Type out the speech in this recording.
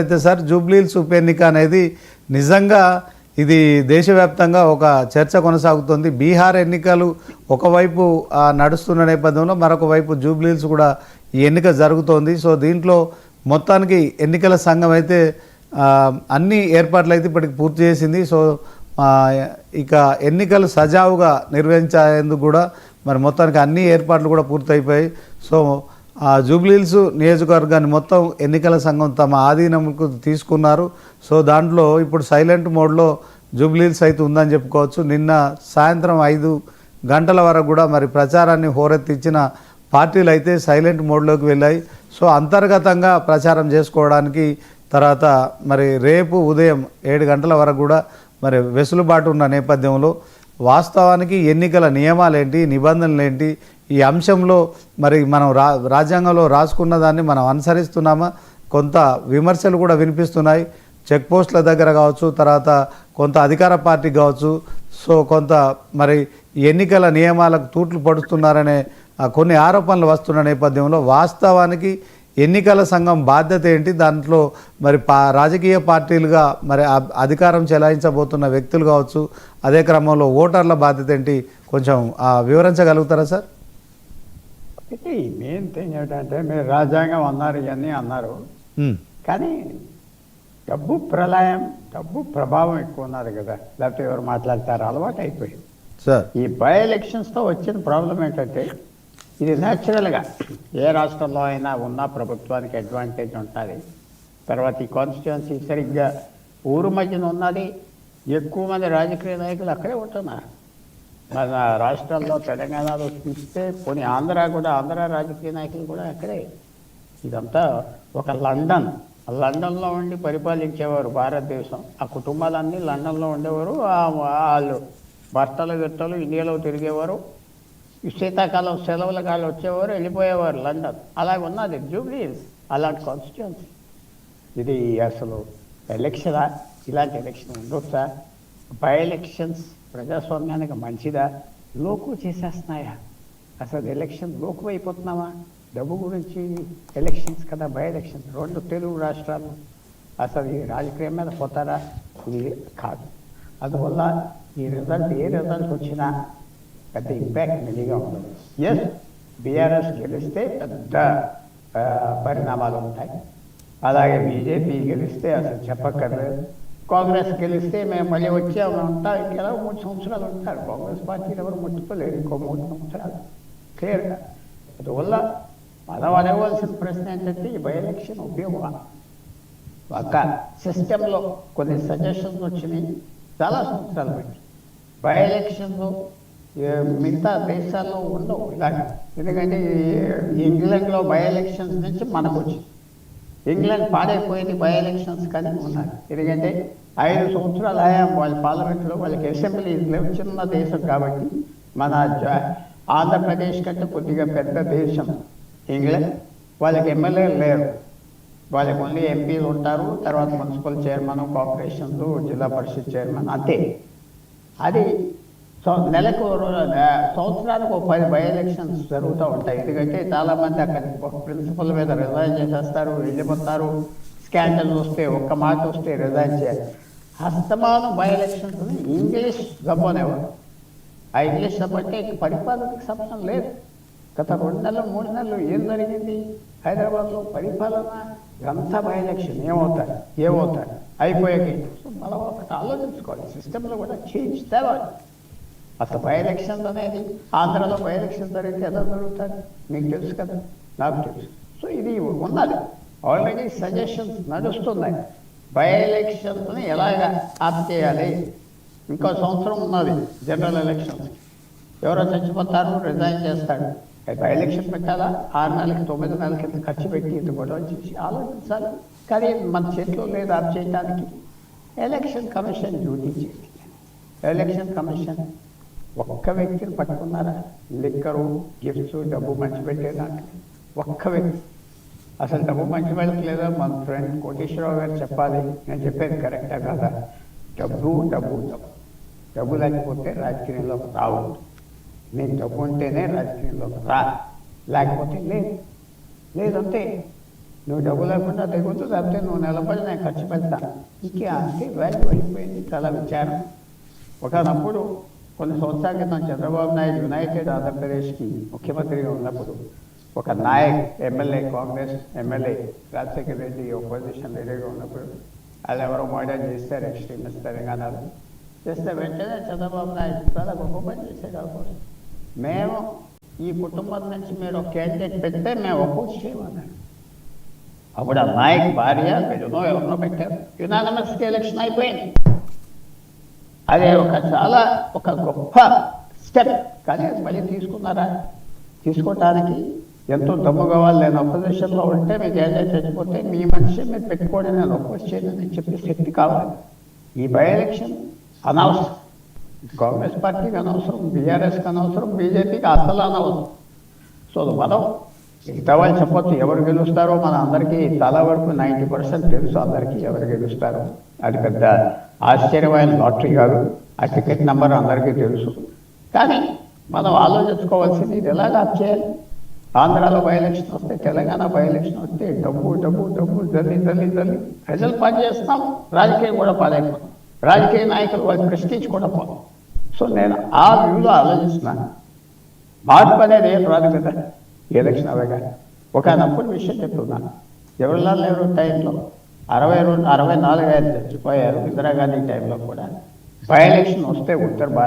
అయితే సార్ జూబ్లీల్స్ ఉప ఎన్నిక అనేది నిజంగా ఇది దేశవ్యాప్తంగా ఒక చర్చ కొనసాగుతుంది. బీహార్ ఎన్నికలు ఒకవైపు నడుస్తున్న నేపథ్యంలో మరొక వైపు జూబ్లీల్స్ కూడా ఈ ఎన్నిక జరుగుతోంది. సో దీంట్లో మొత్తానికి ఎన్నికల సంఘం అయితే అన్ని ఏర్పాట్లు అయితే ఇప్పటికి పూర్తి చేసింది. సో ఇక ఎన్నికలు సజావుగా నిర్వహించేందుకు కూడా మరి మొత్తానికి అన్ని ఏర్పాట్లు కూడా పూర్తయిపోయాయి. సో ఆ జూబ్లీహిల్స్ నియోజకవర్గాన్ని మొత్తం ఎన్నికల సంఘం తమ ఆధీనంకు తీసుకున్నారు. సో దాంట్లో ఇప్పుడు సైలెంట్ మోడ్లో జూబ్లీహిల్స్ అయితే ఉందని చెప్పుకోవచ్చు. నిన్న సాయంత్రం ఐదు గంటల వరకు కూడా మరి ప్రచారాన్ని హోరెత్తించిన పార్టీలు అయితే సైలెంట్ మోడ్లోకి వెళ్ళాయి. సో అంతర్గతంగా ప్రచారం చేసుకోవడానికి తర్వాత మరి రేపు ఉదయం ఏడు గంటల వరకు కూడా మరి వెసులుబాటు ఉన్న నేపథ్యంలో వాస్తవానికి ఎన్నికల నియమాలేంటి నిబంధనలు ఏంటి ఈ అంశంలో మరి మనం రా రాజ్యాంగంలో రాసుకున్న దాన్ని మనం అనుసరిస్తున్నామా? కొంత విమర్శలు కూడా వినిపిస్తున్నాయి. చెక్ పోస్టుల దగ్గర కావచ్చు తర్వాత కొంత అధికార పార్టీ కావచ్చు. సో కొంత మరి ఎన్నికల నియమాలకు తూట్లు పడుతున్నారనే కొన్ని ఆరోపణలు వస్తున్న నేపథ్యంలో వాస్తవానికి ఎన్నికల సంఘం బాధ్యత ఏంటి? దాంట్లో మరి పా రాజకీయ పార్టీలుగా మరి అధికారం చెలాయించబోతున్న వ్యక్తులు కావచ్చు అదే క్రమంలో ఓటర్ల బాధ్యత ఏంటి? కొంచెం వివరించగలుగుతారా సార్? ఇది మెయిన్ థింగ్ ఏంటంటే మీరు రాజ్యాంగం అన్నారు ఇవన్నీ అన్నారు. కానీ డబ్బు ప్రళయం డబ్బు ప్రభావం ఎక్కువ ఉన్నది కదా. లేకపోతే ఎవరు మాట్లాడతారు అలవాటు అయిపోయింది. సార్. ఈ బై ఎలక్షన్స్తో వచ్చిన ప్రాబ్లం ఏంటంటే ఇది న్యాచురల్గా ఏ రాష్ట్రంలో అయినా ఉన్న ప్రభుత్వానికి అడ్వాంటేజ్ ఉంటుంది. తర్వాత ఈ కాన్స్టిట్యున్సీ సరిగ్గా ఊరు మధ్యన ఉన్నది. ఎక్కువ మంది రాజకీయ నాయకులు అక్కడే ఉంటున్నారు. మన రాష్ట్రాల్లో తెలంగాణలో చూస్తే కొన్ని ఆంధ్ర కూడా ఆంధ్ర రాజకీయ నాయకులు కూడా అక్కడే. ఇదంతా ఒక లండన్. లండన్లో ఉండి పరిపాలించేవారు భారతదేశం. ఆ కుటుంబాలన్నీ లండన్లో ఉండేవారు. వాళ్ళు భర్తలు గిట్టలు ఇండియాలో తిరిగేవారు. శీతాకాలం సెలవుల కాలం వచ్చేవారు వెళ్ళిపోయేవారు లండన్. అలాగ ఉన్నది జూబ్లీస్ అలాంటి కాన్స్టిట్యున్సీ ఇది అసలు ఎలక్షనా? ఇలాంటి ఎలక్షన్ ఉండొచ్చా? బై ఎలక్షన్స్ ప్రజాస్వామ్యానికి మంచిదా? లోకు చేసేస్తున్నాయా? అసలు ఎలక్షన్ లోకు అయిపోతున్నామా డబ్బు గురించి ఎలక్షన్స్ కదా బై ఎలక్షన్స్. రెండు తెలుగు రాష్ట్రాలు. అసలు ఈ రాజకీయం మీద పోతారా? ఇది కాదు. అందువల్ల ఈ రిజల్ట్ ఏ రిజల్ట్ వచ్చినా పెద్ద ఇంపాక్ట్ మెల్లిగా ఉండదు. ఎస్ బీఆర్ఎస్ గెలిస్తే పెద్ద పరిణామాలు ఉంటాయి. అలాగే బీజేపీ గెలిస్తే అసలు చెప్పక్కర్లేదు. కాంగ్రెస్ గెలిస్తే మేము మళ్ళీ వచ్చాము ఉంటాం ఇంకెలా మూడు సంవత్సరాలు ఉంటారు. కాంగ్రెస్ పార్టీని ఎవరు ముట్టుకోలేరు. ఇంకో మూడు సంవత్సరాలు. క్లియర్గా అందువల్ల మనం అడగవలసిన ప్రశ్న ఏంటంటే ఈ బై ఎలక్షన్ ఉపయోగం ఒక సిస్టంలో కొన్ని సజెషన్స్ వచ్చినాయి. చాలా సంవత్సరాలు పెట్టి బై ఎలక్షన్లు మిగతా దేశాల్లో ఉండవు ఇలాగా ఎందుకంటే ఇంగ్లాండ్లో బై ఎలక్షన్స్ నుంచి మనకు వచ్చింది. ఇంగ్లాండ్ పాడైపోయింది బై ఎలక్షన్స్ కానీ ఉన్నారు ఎందుకంటే ఐదు సంవత్సరాలు ఆయా వాళ్ళ పార్లమెంట్లో వాళ్ళకి అసెంబ్లీ లేవు చిన్న దేశం కాబట్టి మన జ- ఆంధ్రప్రదేశ్ కంటే కొద్దిగా పెద్ద దేశం ఇంగ్లాండ్. వాళ్ళకి ఎమ్మెల్యేలు లేరు. వాళ్ళకి ఓన్లీ ఎంపీలు ఉంటారు తర్వాత మున్సిపల్ చైర్మన్ కార్పొరేషన్లు జిల్లా పరిషత్ చైర్మన్ అంతే. అది నెలకు సంవత్సరానికి ఒక పది బై ఎలక్షన్స్ జరుగుతూ ఉంటాయి. ఎందుకంటే చాలామంది అక్కడ ప్రిన్సిపల్ మీద రిజైన్ చేసేస్తారు వెళ్ళిపోతారు. స్కాండల్ వస్తే ఒక్క మాట వస్తే రిజైన్ చేయాలి. హస్తమానం బై ఎలక్షన్స్ ఇంగ్లీష్ గమ్మనేవారు ఆ ఇంగ్లీష్ జబ్బు పరిపాలనకి పరిపాలనకు సంబంధం లేదు. గత రెండు నెలలు మూడు నెలలు ఏం జరిగింది? హైదరాబాద్లో పరిపాలన ఇదంతా బై ఎలక్షన్. ఏమవుతారు ఏమవుతారు అయిపోయాక మళ్ళీ మనం ఒకటి ఆలోచించుకోవాలి. సిస్టంలో కూడా చేంజ్ తేవాలి. అసలు బై ఎలక్షన్స్ అనేది ఆంధ్రాలో బై ఎలక్షన్ జరిగితే ఎలా జరుగుతుంది మీకు తెలుసు కదా నాకు తెలుసు. సో ఇది ఉన్నది. ఆల్రెడీ సజెషన్స్ నడుస్తున్నాయి. బై ఎలక్షన్స్ని ఎలాగ ఆప్ చేయాలి? ఇంకో సంవత్సరం ఉన్నది జనరల్ ఎలక్షన్స్ ఎవరో చచ్చిపోతారు రిజైన్ చేస్తాడు బై ఎలక్షన్ పెట్టాలా? ఆరు నెలలకి తొమ్మిది నెలల కింద ఖర్చు పెట్టి ఇది గొడవ చేసి ఆలోచించాలి. కానీ మన చేతిలో లేదు ఆప్ చేయడానికి ఎలక్షన్ కమిషన్ డ్యూటీ చేయాలి. ఎలక్షన్ కమిషన్ ఒక్క వ్యక్తిని పట్టుకున్నారా? లిక్కరు గిఫ్ట్స్ డబ్బు మంచి పెట్టేదానికి ఒక్క వ్యక్తి. అసలు డబ్బు మంచి పెట్టలేదా మన ఫ్రెండ్ కోటేశ్వరరావు గారు చెప్పాలి. నేను చెప్పేది కరెక్టా కాదా? డబ్బు డబ్బు డబ్బు. డబ్బు లేకపోతే రాజకీయంలోకి రావు. నేను డబ్బు ఉంటేనే రాజకీయంలోకి రా. లేకపోతే లేదు. లేదంటే నువ్వు డబ్బు లేకుండా దిగుతూ లేకపోతే నువ్వు నిలబడి నేను ఖర్చు పెడతాను ఇంకే అంతే. వాల్యూ అయిపోయింది. చాలా విచారం. ఒకనప్పుడు కొన్ని సంవత్సరాల క్రితం చంద్రబాబు నాయుడు యునైటెడ్ ఆంధ్రప్రదేశ్కి ముఖ్యమంత్రిగా ఉన్నప్పుడు ఒక Naik MLA Congress MLA Rajasekhara Reddy opposition లీడర్గా ఉన్నప్పుడు వాళ్ళు ఎవరో మర్డర్ చేస్తారు ఎక్స్ట్రీమిస్ట్ తెలంగాణలో చేస్తే వెంటనే చంద్రబాబు నాయుడు చాలా గొప్ప పని చేశాడు ఆ కోసం మేము ఈ కుటుంబం నుంచి మీరు ఒక క్యాండిడేట్ పెడితే మేము ఒపోజ్ చేయమన్నాడు అప్పుడు ఆ నాయక్ భార్య వీళ్ళనో ఎవరినో పెట్టారు యునానమస్గా ఎలక్షన్ అయిపోయింది అదే ఒక చాలా ఒక గొప్ప స్టెప్ కానీ అది మళ్ళీ తీసుకున్నారా? తీసుకోవటానికి ఎంతో దమ్ము కావాలి నేను అపోజిషన్లో ఉంటే మీకు ఏదైనా చచ్చిపోతే మీ మనిషి మీరు పెట్టుకోండి నేను ఒపోజ్ చేయనని చెప్పే శక్తి కావాలి. ఈ బై ఎలక్షన్ అనవసరం. కాంగ్రెస్ పార్టీకి అనవసరం బీఆర్ఎస్కి అనవసరం బీజేపీకి అసలు అనవసరం. సో మనం మిగతా వాళ్ళు చెప్పచ్చు. ఎవరు గెలుస్తారో మన అందరికీ చాలా వరకు నైంటీ పర్సెంట్ తెలుసు అందరికీ ఎవరు గెలుస్తారో. అది పెద్ద ఆశ్చర్యమైన లాటరీ కాదు. ఆ టికెట్ నెంబర్ అందరికీ తెలుసు. కానీ మనం ఆలోచించుకోవాల్సింది ఇది ఎలాగా చేయాలి? ఆంధ్రాలో బై ఎలక్షన్ వస్తే తెలంగాణ బై ఎలక్షన్ వస్తే డబ్బు డబ్బు డబ్బు జల్లి జల్లి జల్లి ప్రజలు పనిచేస్తాం రాజకీయం కూడా పాలైపోతాం. రాజకీయ నాయకులు వాళ్ళు ప్రెస్టీజ్ కూడా పోతాం. సో నేను ఆ వ్యూలో ఆలోచిస్తున్నాను. మార్పు అనేది ఏం రాదు కదా. ఎలక్షన్ అవగా ఒకనప్పుడు విషయం చెప్తున్నాను జవహర్లాల్ నెహ్రూ టైంలో? అరవై రెండు అరవై నాలుగు ఐదు చచ్చిపోయారు ఇందిరాగాంధీ టైంలో కూడా. బై ఎలక్షన్ వస్తే ఉత్తర భారత్